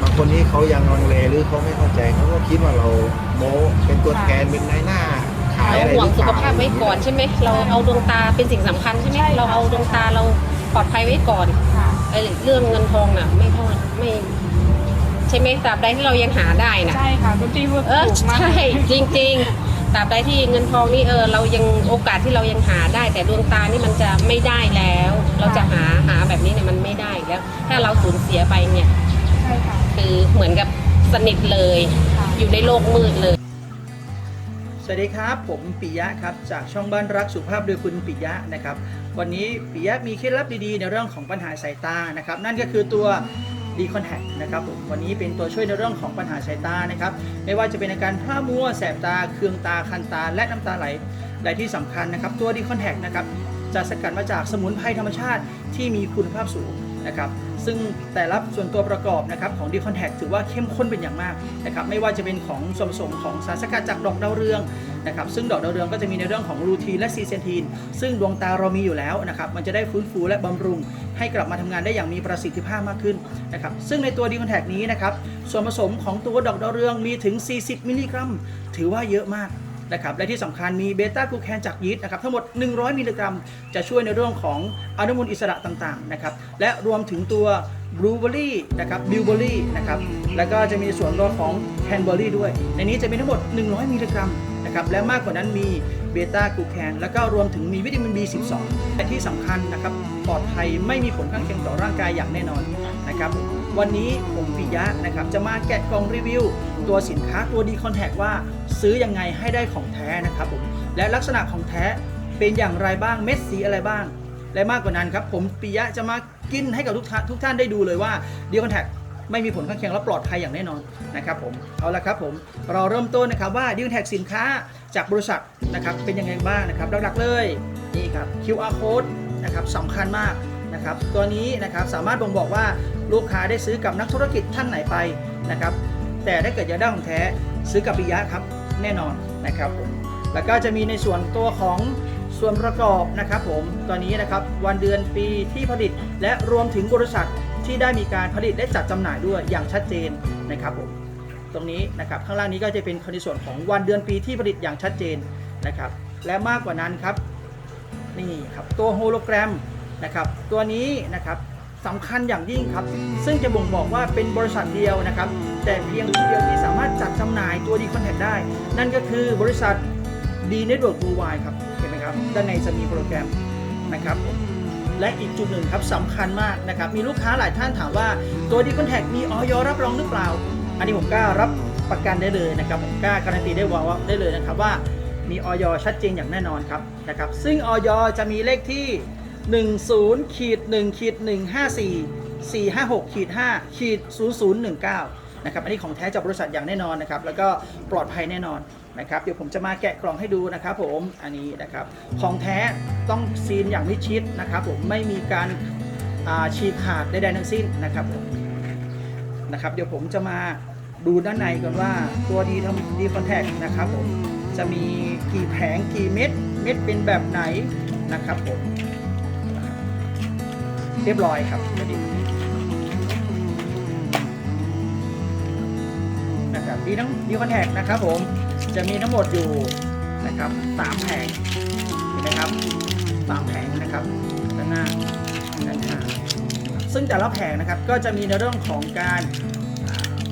บางคนที่เขายังลังเลหรือเขาไม่เข้าใจเขาก็คิดว่าเราโมเป็นตัวแทนเป็นนายหน้า ขายเราอะไรห่วงรือสุเปขล่ภาพไว้ก่อนใช่ไหมเราเอาดวงตาเป็นสิ่งสำคัญใช่ไหมใช่ค่ะเราเอาดวงตาเราปลอดภัยไว้ก่อนค่ะไอ้เรื่องเงินทองน่ะ ไม่เท่าไม่ ใช่ไหมตราบใดที่เรายังหาได้น่ะ ใช่ค่ะดนตรีพูดเออถูกมากใช่จริงๆตราบใดที่เงินทองนี่เออเรายังโอกาสที่เรายังหาได้ แต่ดวงตานี่มันจะไม่ได้แล้ว เราจะหาหาแบบนี้เนี่ยมันไม่ได้อีกแล้ว ถ้าเราสูญเสียไปเนี่ยใช่ ค่ะคือเหมือนกับสนิทเลยค่ะอยู่ในโลกมืดเลย สวัสดีครับ ผมปิยะครับ จากช่องบ้านรักสุขภาพโดยคุณปิยะนะครับ วันนี้ปิยะมีเคล็ดลับดีๆ ในเรื่องของปัญหาสายตานะครับ นั่นก็คือตัว d c o n t a c t นะครับผมวันนี้เป็นตัวช่วยในเรื่องของปัญหาสายตานะครับ ไม่ว่าจะเป็นอาการพร่ามัว แสบตา เคืองตา คันตา และน้ำตาไหลและที่สำคัญนะครับ ตัว d c o n t a c t นะครับ จะสกัดมาจากสมุนไพรธรรมชาติที่มีคุณภาพสูง นะครับซึ่งแต่ละส่วนตัวประกอบนะครับของ d c o n t a c t ถือว่าเข้มข้นเป็นอย่างมากนะครับไม่ว่าจะเป็นของส่วนผสมของสารสกัดจากดอกดาวเรืองนะครับซึ่งดอกดาวเรืองก็จะมีในเรื่องของรูทีนและซีเซนทีน ซึ่งดวงตาเรามีอยู่แล้วนะครับมันจะได้ฟื้นฟูและบำรุง ให้กลับมาทำงานได้อย่างมีประสิทธิภาพมากขึ้นนะครับซึ่งในตัวดีคอนแทคนี้นะครับส่วนผสมของตัวดอกดาวเรืองมีถึง 40 มิลลิกรัม ถือว่าเยอะมาก นะครับและที่สำคัญมีเบต้ากลูแคนจากยีสต์นะครับทั้งหมด 100 มิลลิกรัม จะช่วยในเรื่องของอนุมูลอิสระต่างๆนะครับและรวมถึงตัวบลูเบอรี่นะครับบิวเบอรี่นะครับแล้วก็จะมีส่วนตัวของแคนเบอรี่ด้วย ในนี้จะมีทั้งหมด 100 มิลลิกรัมนะครับและมากกว่านั้นมีเบต้ากลูแคนแล้วก็รวมถึงมีวิตามิน B12 และที่สำคัญนะครับปลอดภัยไม่มีผลข้างเคียงต่อร่างกายอย่างแน่นอนนะครับวันนี้ผมปิยะนะครับจะมาแกะกล่องรีวิว ตัวสินค้าตัวดีคอนแทคว่าซื้อยังไงให้ได้ของแท้นะครับผมและลักษณะของแท้เป็นอย่างไรบ้างเม็ดสีอะไรบ้าง และมากกว่านั้นครับ ผมปิยะจะมากินให้กับทุกท่านทุกท่านได้ดูเลยว่าดีคอนแทคไม่มีผลข้างเคียงและปลอดภัยอย่างแน่นอนนะครับผมเอาละครับผมเราเริ่มต้นนะครับว่าดิวแท็กสินค้าจากบริษัทนะครับเป็นยังไงบ้างนะครับหลักๆเลยนี่ครับ QR code นะครับสำคัญมากนะครับตัวนี้นะครับสามารถบ่งบอกว่าลูกค้าได้ซื้อกับนักธุรกิจท่านไหนไปนะครับ แต่ถ้าเกิดอยากได้ของแท้ซื้อกับปิยะครับแน่นอนนะครับผมแล้วก็จะมีในส่วนตัวของส่วนประกอบนะครับผมตัวนี้นะครับวันเดือนปีที่ผลิต และรวมถึงบริษัทที่ได้มีการผลิตและจัดจำหน่ายด้วยอย่างชัดเจนนะครับผมตรงนี้นะครับข้างล่างนี้ก็จะเป็นในส่วนของวันเดือนปีที่ผลิตอย่างชัดเจนนะครับและมากกว่านั้นครับนี่ครับตัวโฮโลแกรมนะครับตัวนี้นะครับ สำคัญอย่างยิ่งครับ ซึ่งจะบ่งบอกว่าเป็นบริษัทเดียวนะครับ แต่เพียงผู้เดียวที่สามารถจัดจำหน่ายตัวดีคอนแทคได้ นั่นก็คือบริษัทดีเน็ตเวิร์กบูวายครับ เห็นไหมครับ ด้านในจะมีโปรแกรมนะครับและอีกจุดหนึ่งครับสำคัญมากนะครับ มีลูกค้าหลายท่านถามว่าตัวดีคอนแทคมีออยรับรองหรือเปล่า อันนี้ผมกล้ารับประกันได้เลยนะครับ ผมกล้าการันตีได้ว่าได้เลยนะครับว่ามีออยชัดเจนอย่างแน่นอนครับนะครับ ซึ่งออยจะมีเลขที่ 10ขีด1ขีด154 456ขีด5ขีด0019นะครับอันนี้ของแท้จากบริษัทอย่างแน่นอนนะครับแล้วก็ปลอดภัยแน่นอนนะครับเดี๋ยวผมจะมาแกะกล่องให้ดูนะครับผมอันนี้นะครับของแท้ต้องซีนอย่างมิดชิดนะครับผมไม่มีการาฉีกขาดใดๆทั้งสิ้นนะครับผมนะครับเดี๋ยวผมจะมาดูด้านในก่อนว่าตัวดีทำดีคอนแทคนะครับผมจะมีกี่แผงกี่เม็ดเม็ดเป็นแบบไหนนะครับผม เรียบร้อยครับเดี๋ยวดีนะครับดีทั้งดีคอนแทคนะครับผมจะมีทั้งหมดอยู่นะครับสามแผงเห็นไหมครับสามแผงนะครับด้านหน้าด้านข้างซึ่งแต่ละแผงนะครับก็จะมีในเรื่องของการ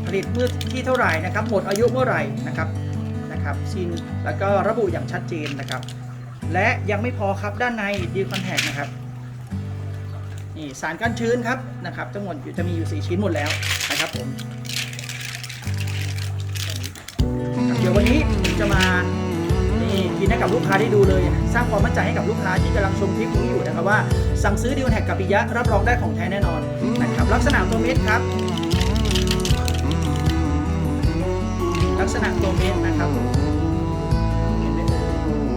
ผลิตเมื่อที่เท่าไหร่นะครับ หมดอายุเมื่อไหร่นะครับนะครับซินแล้วก็ระบุอย่างชัดเจนนะครับ และยังไม่พอครับด้านในดีคอนแทคนะครับ นี่สารกันชื้นครับนะครับทั้งหมดจะมีอยู่ 4 ชิ้นหมดแล้วนะครับผมเดี๋ยววันนี้ผมจะมานี่กินให้กับลูกค้าได้ดูเลย สร้างความมั่นใจให้กับลูกค้าที่กำลังชมคลิปนี้อยู่นะครับว่าสั่งซื้อดีลแท็กกับปิยะรับรองได้ของแท้แน่นอนนะครับลักษณะตัวเม็ดครับ ลักษณะตัวเม็ดนะครับผม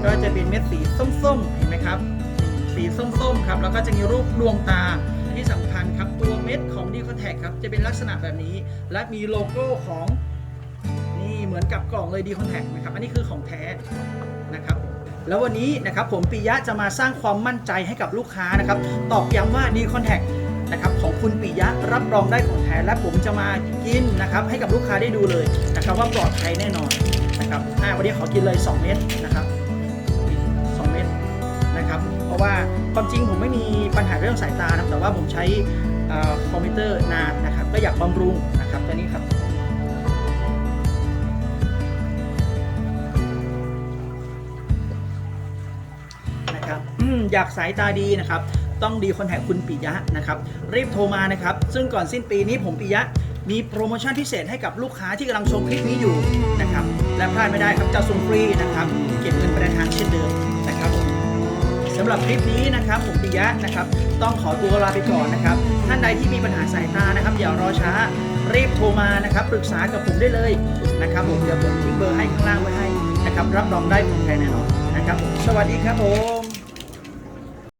ก็จะเป็นเม็ดสีส้มๆเห็นไหมครับ สีส้มๆครับแล้วก็จะมีรูปดวงตาที่สำคัญครับตัวเม็ดของดีคอนแทคครับจะเป็นลักษณะแบบนี้ และมีโลโก้ของนี่เหมือนกับกล่องเลยดีคอนแทคนะครับอันนี้คือของแท้นะครับแล้ววันนี้นะครับผมปิยะจะมาสร้างความมั่นใจให้กับลูกค้านะครับตอกย้ำว่าดีคอนแทคนะครับของคุณปิยะรับรองได้ของแท้และผมจะมากินนะครับให้กับลูกค้าได้ดูเลยนะครับว่าปลอดภัยแน่นอนนะครับวันนี้ขอกินเลย 2 เม็ดนะครับ ราะว่าความจริงผมไม่มีปัญหาเรื่องสายตานะแต่ว่าผมใช้คอมพิวเตอร์นานนะครับ ก็อยากบำรุงนะครับตัวนี้ครับนะครับออยากสายตาดีนะครับ ต้องดีคนแทคคุณปิยะนะครับ รีบโทรมานะครับ ซึ่งก่อนสิ้นปีนี้ผมปิยะมีโปรโมชั่นพิเศษให้กับลูกค้าที่กำลังชมคลิปนี้อยู่นะครับ และพลาดไม่ได้ครับจะส่งฟรีนะครับ เก็บเงินปลายทางเช่นเดิม สำหรับคลิปนี้นะครับผมปิยะนะครับ ต้องขอตัวลาไปก่อนนะครับ ท่านใดที่มีปัญหาสายตานะครับอย่ารอช้ารีบโทรมานะครับปรึกษากับผมได้เลยนะครับผมเดี๋ยวผมทิ้งเบอร์ให้ข้างล่างไว้ให้นะครับรับรองได้ผลแท้แน่นอนนะครับผมสวัสดีครับผม